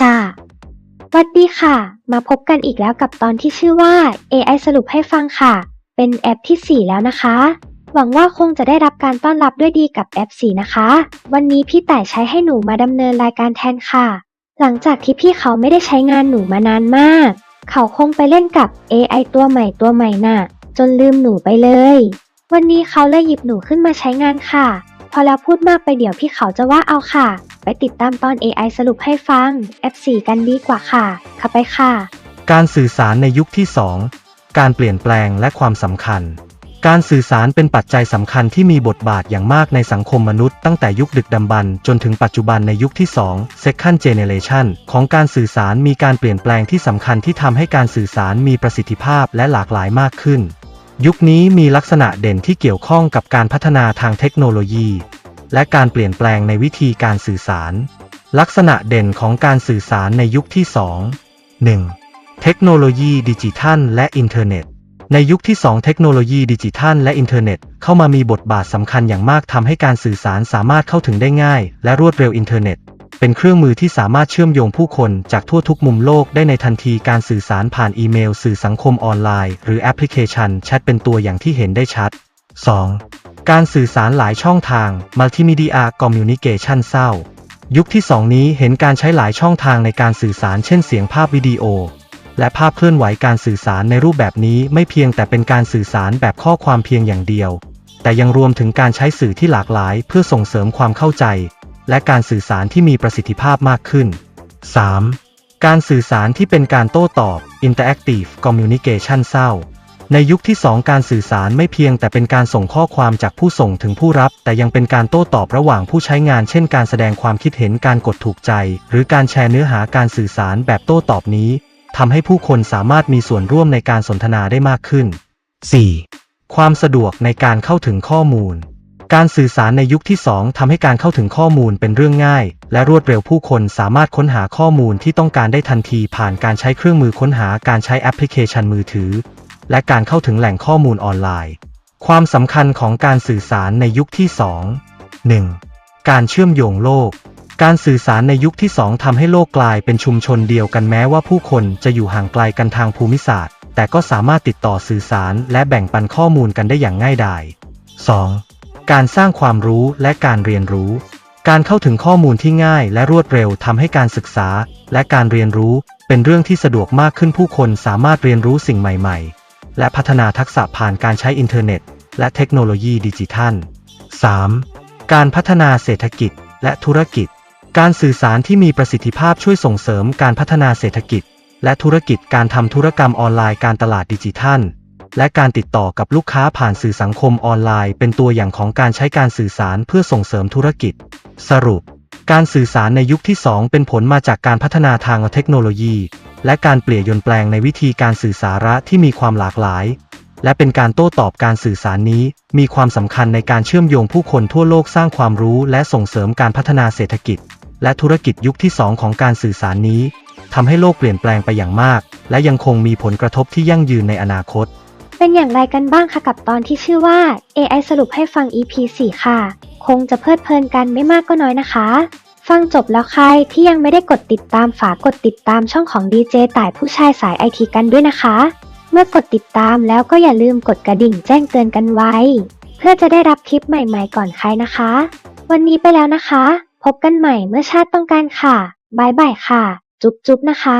ชาสวัสดีค่ะ มาพบกันอีกแล้วกับตอนที่ชื่อว่า AI สรุปให้ฟังค่ะ เป็นแอปที่ 4 แล้วนะคะ หวังว่าคงจะได้รับการต้อนรับด้วยดีกับแอป 4 นะคะ วันนี้พี่แต่ายใช้ให้หนูมาดำเนินรายการแทนค่ะ หลังจากที่พี่เขาไม่ได้ใช้งานหนูมานานมาก เขาคงไปเล่นกับ AI ตัวใหม่ตัวใหม่น่ะ จนลืมหนูไปเลย วันนี้เขาเลยหยิบหนูขึ้นมาใช้งานค่ะ พอแล้วพูดมากไปเดี๋ยวพี่เขาจะว่าเอาค่ะ ไปติดตามตอน AI สรุปให้ฟัง F4 กันดีกว่าค่ะข้าไปค่ะ การสื่อสารในยุคที่ 2 การเปลี่ยนแปลงและความสำคัญ การสื่อสารเป็นปัจจัยสำคัญที่มีบทบาทอย่างมากในสังคมมนุษย์ตั้งแต่ยุคดึกดำบรรจนถึงปัจจุบันในยุคที่ 2 Second Generation ของการสื่อสารมีการเปลี่ยนแปลงที่สำคัญที่ทำให้การสื่อสารมีประสิทธิภาพและหลากหลายมากขึ้น ยุคนี้มีลักษณะเด่นที่เกี่ยวข้องกับการพัฒนาทางเทคโนโลยี และการเปลี่ยนแปลงในวิธีการสื่อสาร ลักษณะเด่นของการสื่อสารในยุคที่ 2 1. เทคโนโลยีดิจิทัลและอินเทอร์เน็ต ในยุคที่ 2 เทคโนโลยีดิจิทัลและอินเทอร์เน็ตเข้ามามีบทบาทสำคัญอย่างมากทำให้การสื่อสารสามารถเข้าถึงได้ง่าย และรวดเร็วอินเทอร์เน็ต เป็นเครื่องมือที่สามารถเชื่อมโยงผู้คนจากทั่วทุกมุมโลกได้ในทันทีการสื่อสารผ่านอีเมล สื่อสังคมออนไลน์ หรือแอปพลิเคชันแชทเป็นตัวอย่างที่เห็นได้ชัด 2. การสื่อสารหลายช่องทาง Multimedia Communication เศร้า ยุคที่ 2 นี้เห็นการใช้หลายช่องทางในการสื่อสารเช่นเสียงภาพวิดีโอ และภาพเคลื่อนไหวการสื่อสารในรูปแบบนี้ไม่เพียงแต่เป็นการสื่อสารแบบข้อความเพียงอย่างเดียว แต่ยังรวมถึงการใช้สื่อที่หลากหลาย เพื่อส่งเสริมความเข้าใจ และการสื่อสารที่มีประสิทธิภาพมากขึ้น 3. การสื่อสารที่เป็นการโต้ตอบ Interactive Communication เศร้า ในยุคที่ 2 การสื่อสารไม่เพียงแต่เป็นการส่งข้อความจากผู้ส่งถึงผู้รับ แต่ยังเป็นการโต้ตอบระหว่างผู้ใช้งาน เช่น การแสดงความคิดเห็นการกดถูกใจ หรือการแชร์เนื้อหาการสื่อสารแบบโต้ตอบนี้ทำให้ผู้คนสามารถมีส่วนร่วมในการสนทนาได้มากขึ้น 4. ความสะดวกในการเข้าถึงข้อมูล การสื่อสารในยุคที่ 2ทำให้การเข้าถึงข้อมูลเป็นเรื่องง่าย และรวดเร็วผู้คนสามารถค้นหาข้อมูลที่ต้องการได้ทันทีผ่านการใช้เครื่องมือค้นหาการใช้แอปพลิเคชันมือถือ และการเข้าถึงแหล่งข้อมูลออนไลน์ ความสำคัญของการสื่อสารในยุคที่ 2 1. การเชื่อมโยงโลก การสื่อสารในยุคที่ 2ทำให้โลกกลายเป็นชุมชนเดียวกันแม้ว่าผู้คนจะอยู่ห่างไกลกันทางภูมิศาสตร์ แต่ก็สามารถติดต่อสื่อสารและแบ่งปันข้อมูลกันได้อย่างง่ายดาย 2. การสร้างความรู้และการเรียนรู้ การเข้าถึงข้อมูลที่ง่ายและรวดเร็วทำให้การศึกษา และการเรียนรู้เป็นเรื่องที่สะดวกมากขึ้นผู้คนสามารถเรียนรู้สิ่งใหม่ ๆ และพัฒนาทักษะผ่านการใช้อินเทอร์เน็ต และเทคโนโลยีดิจิทัล 3. การพัฒนาเศรษฐกิจและธุรกิจ การสื่อสารที่มีประสิทธิภาพช่วยส่งเสริมการพัฒนาเศรษฐกิจ และธุรกิจการทำธุรกรรมออนไลน์การตลาดดิจิทัล และการติดต่อกับลูกค้าผ่านสื่อสังคมออนไลน์ เป็นตัวอย่างของการใช้การสื่อสารเพื่อส่งเสริมธุรกิจ สรุป การสื่อสารในยุคที่ 2 เป็นผลมาจากการพัฒนาทางเทคโนโลยี และการเปลี่ยนยนแปลงในวิธีการสื่อสาระที่มีความหลากหลาย และเป็นการโต้ตอบการสื่อสารนี้ มีความสำคัญในการเชื่อมโยงผู้คนทั่วโลกสร้างความรู้ และส่งเสริมการพัฒนาเศรษฐกิจ และธุรกิจยุคที่ 2 ของการสื่อสารนี้ทำให้โลกเปลี่ยนแปลงไปอย่างมาก และยังคงมีผลกระทบที่ยั่งยืนในอนาคต เป็นอย่างไรกันบ้างคะกับตอนที่ชื่อว่า AI สรุปให้ฟัง EP 4 ค่ะ คงจะเพลิดเพลินกันไม่มากก็น้อยนะคะ ฟังจบแล้วใครที่ยังไม่ได้กดติดตามฝากกดติดตามช่องของดีเจต่ายผู้ชายสายไอทีกันด้วยนะคะ เมื่อกดติดตามแล้วก็อย่าลืมกดกระดิ่งแจ้งเตือนกันไว้ เพื่อจะได้รับคลิปใหม่ๆก่อนใครนะคะ วันนี้ไปแล้วนะคะ พบกันใหม่เมื่อชาติต้องการค่ะบายบายค่ะ จุ๊บๆนะคะ